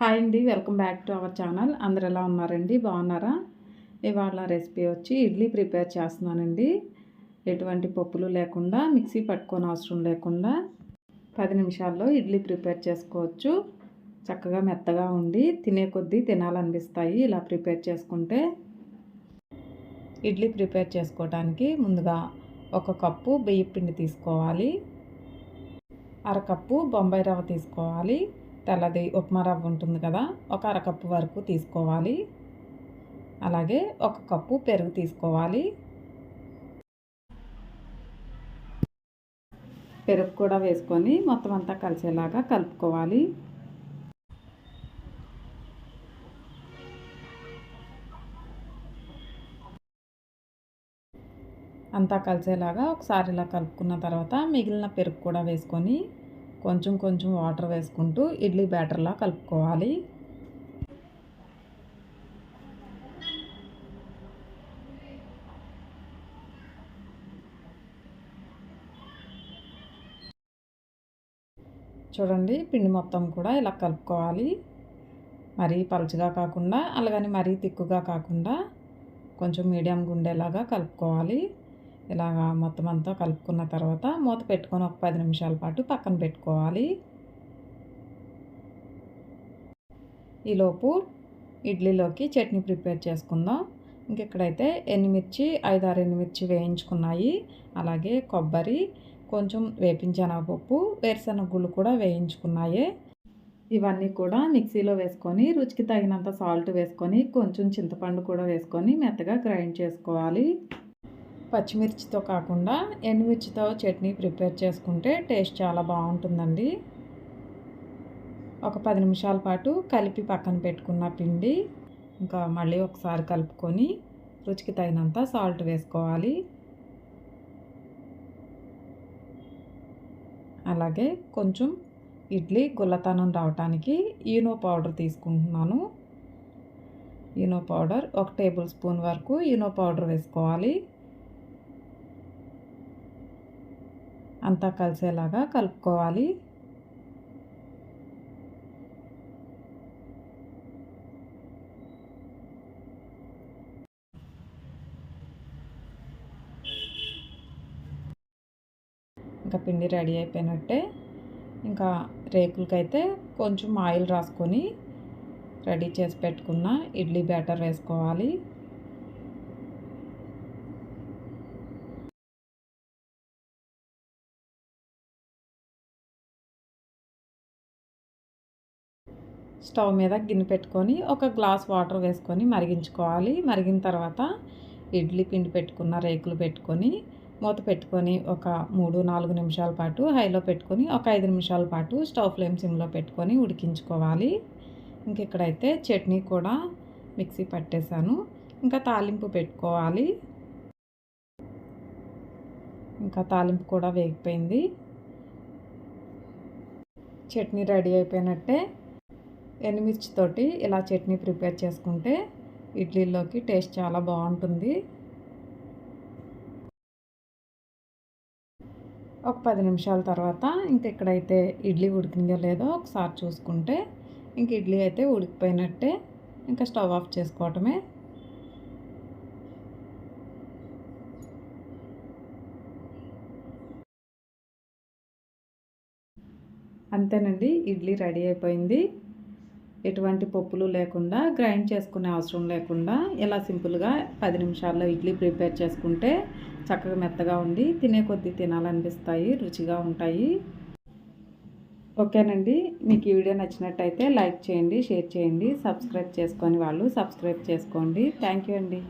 Hi అండి welcome back to our channel. అందరు ఎలా ఉన్నారండి? బాగున్నారా? ఇవాళ రెసిపీ వచ్చి ఇడ్లీ ప్రిపేర్ చేస్తున్నానండి. ఎటువంటి పప్పులు లేకుండా మిక్సీ పట్టుకొని అవసరం లేకుండా పది నిమిషాల్లో ఇడ్లీ ప్రిపేర్ చేసుకోవచ్చు. చక్కగా మెత్తగా ఉండి తినే కొద్దీ తినాలనిపిస్తాయి ఇలా ప్రిపేర్ చేసుకుంటే. ఇడ్లీ ప్రిపేర్ చేసుకోవడానికి ముందుగా ఒక కప్పు బియ్య పిండి తీసుకోవాలి అరకప్పు బొంబాయి రవ్వ తీసుకోవాలి. తెల్లది ఉప్మా రవ్వ ఉంటుంది కదా ఒక అరకప్పు వరకు తీసుకోవాలి. అలాగే ఒక కప్పు పెరుగు తీసుకోవాలి. పెరుగు కూడా వేసుకొని మొత్తం అంతా కలిసేలాగా కలుపుకోవాలి. అంతా కలిసేలాగా ఒకసారి ఇలా కలుపుకున్న తర్వాత మిగిలిన పెరుగు కూడా వేసుకొని కొంచెం కొంచెం వాటర్ వేసుకుంటూ ఇడ్లీ బ్యాటర్లా కలుపుకోవాలి. చూడండి పిండి మొత్తం కూడా ఇలా కలుపుకోవాలి. మరీ పలుచగా కాకుండా అలాగని మరీ తిక్కుగా కాకుండా కొంచెం మీడియం గుండెలాగా కలుపుకోవాలి. ఇలాగా మొత్తం అంతా కలుపుకున్న తర్వాత మూత పెట్టుకొని ఒక పది నిమిషాల పాటు పక్కన పెట్టుకోవాలి. ఈలోపు ఇడ్లీలోకి చట్నీ ప్రిపేర్ చేసుకుందాం. ఇంకెక్కడైతే ఎనిమిర్చి ఐదారు ఎనిమిర్చి వేయించుకున్నాయి అలాగే కొబ్బరి కొంచెం వేపించనగపప్పు వేరుశనగ గుళ్ళు కూడా వేయించుకున్నాయి. ఇవన్నీ కూడా మిక్సీలో వేసుకొని రుచికి తగినంత సాల్ట్ వేసుకొని కొంచెం చింతపండు కూడా వేసుకొని మెత్తగా గ్రైండ్ చేసుకోవాలి. పచ్చిమిర్చితో కాకుండా ఎండుమిర్చితో చట్నీ ప్రిపేర్ చేసుకుంటే టేస్ట్ చాలా బాగుంటుందండి. ఒక పది నిమిషాల పాటు కలిపి పక్కన పెట్టుకున్న పిండి ఇంకా మళ్ళీ ఒకసారి కలుపుకొని రుచికి తగినంత సాల్ట్ వేసుకోవాలి. అలాగే కొంచెం ఇడ్లీ గుల్లతనం రావటానికి ఈనో పౌడర్ తీసుకుంటున్నాను. ఈనో పౌడర్ ఒక టేబుల్ స్పూన్ వరకు ఈనో పౌడర్ వేసుకోవాలి. అంతా కలిసేలాగా కలుపుకోవాలి. ఇంకా పిండి రెడీ అయిపోయినట్టే. ఇంకా రేకులకైతే కొంచెం ఆయిల్ రాసుకొని రెడీ చేసి పెట్టుకున్న ఇడ్లీ బ్యాటర్ వేసుకోవాలి. స్టవ్ మీద గిన్నె పెట్టుకొని ఒక గ్లాస్ వాటర్ వేసుకొని మరిగించుకోవాలి. మరిగిన తర్వాత ఇడ్లీ పిండి పెట్టుకున్న రేకులు పెట్టుకొని మూత పెట్టుకొని ఒక మూడు నాలుగు నిమిషాల పాటు హైలో పెట్టుకొని ఒక ఐదు నిమిషాల పాటు స్టవ్ ఫ్లేమ్ సిమ్లో పెట్టుకొని ఉడికించుకోవాలి. ఇంకెక్కడైతే చట్నీ కూడా మిక్సీ పట్టేశాను. ఇంకా తాలింపు పెట్టుకోవాలి. ఇంకా తాలింపు కూడా వేగిపోయింది. చట్నీ రెడీ అయిపోయినట్టే. ఎనిమిర్చితోటి ఇలా చట్నీ ప్రిపేర్ చేసుకుంటే ఇడ్లీలోకి టేస్ట్ చాలా బాగుంటుంది. ఒక పది నిమిషాల తర్వాత ఇంక ఇక్కడైతే ఇడ్లీ ఉడికిందో లేదో ఒకసారి చూసుకుంటే ఇంక ఇడ్లీ అయితే ఉడికిపోయినట్టే ఇంకా స్టవ్ ఆఫ్ చేసుకోవటమే. అంతేనండి ఇడ్లీ రెడీ అయిపోయింది. ఎటువంటి పప్పులు లేకుండా గ్రైండ్ చేసుకునే అవసరం లేకుండా ఇలా సింపుల్గా పది నిమిషాల్లో ఇడ్లీ ప్రిపేర్ చేసుకుంటే చక్కగా మెత్తగా ఉండి తినే కొద్దీ తినాలనిపిస్తాయి రుచిగా ఉంటాయి. ఓకేనండి. మీకు ఈ వీడియో నచ్చినట్టయితే లైక్ చేయండి షేర్ చేయండి సబ్స్క్రైబ్ చేసుకొని వాళ్ళు సబ్స్క్రైబ్ చేసుకోండి. థ్యాంక్ యూ అండి.